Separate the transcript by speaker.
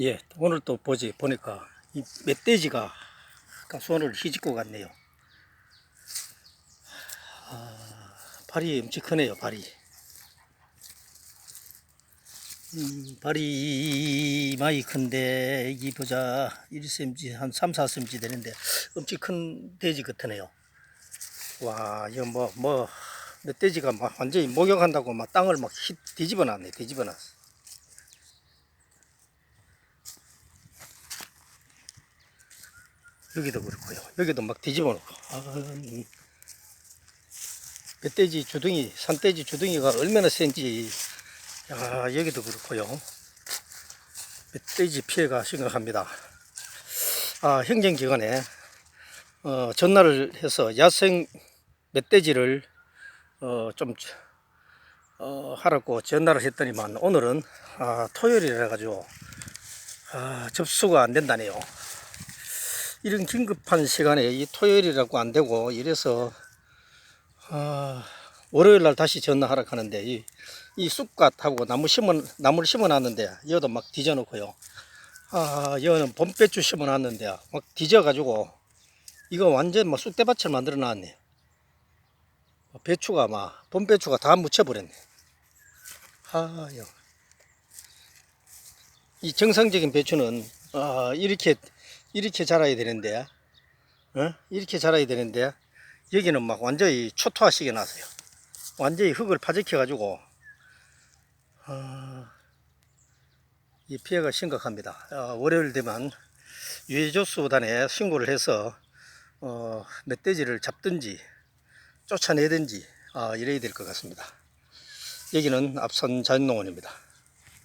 Speaker 1: 예, 오늘 또 보지 보니까 이 멧돼지가 손을 휘짓고 갔네요. 아, 발이 엄청 크네요, 발이. 음, 발이 많이 큰데 이 보자 1cm 한 3, 4cm 되는데 엄청 큰 돼지 같으네요. 와, 이거 뭐 뭐 멧돼지가 막 완전히 목욕한다고 막 땅을 막 휘- 뒤집어 놨네, 뒤집어 놨어. 여기도 그렇고요. 여기도 막 뒤집어 놓고. 아, 음. 멧돼지 주둥이, 산돼지 주둥이가 얼마나 센지. 야, 여기도 그렇고요. 멧돼지 피해가 심각합니다. 아, 행정기관에 어, 전화를 해서 야생 멧돼지를 어, 좀 어, 하라고 전화를 했더니만 오늘은 아, 토요일이라 가지고 아, 접수가 안 된다네요. 이런 긴급한 시간에 이 토요일이라고 안 되고 이래서 아, 월요일 날 다시 전화하라 하는데 이, 이 쑥갓하고 나무 심어 나무를 심어 놨는데 여도 막 뒤져 놓고요. 아, 여는 봄배추 심어 놨는데 막 뒤져 가지고 이거 완전 막 쑥대밭을 만들어 놨네. 배추가 막 봄배추가 다 묻혀 버렸네. 아, 여. 이 정상적인 배추는 아, 이렇게 이렇게 자라야 되는데, 어? 이렇게 자라야 되는데, 여기는 막 완전히 초토화시켜 놨어요. 완전히 흙을 파적혀 가지고, 아, 이 피해가 심각합니다. 아, 월요일 되면 유해조수단에 신고를 해서, 어, 멧돼지를 잡든지, 쫓아내든지, 아, 이래야 될 것 같습니다. 여기는 앞선 자연농원입니다.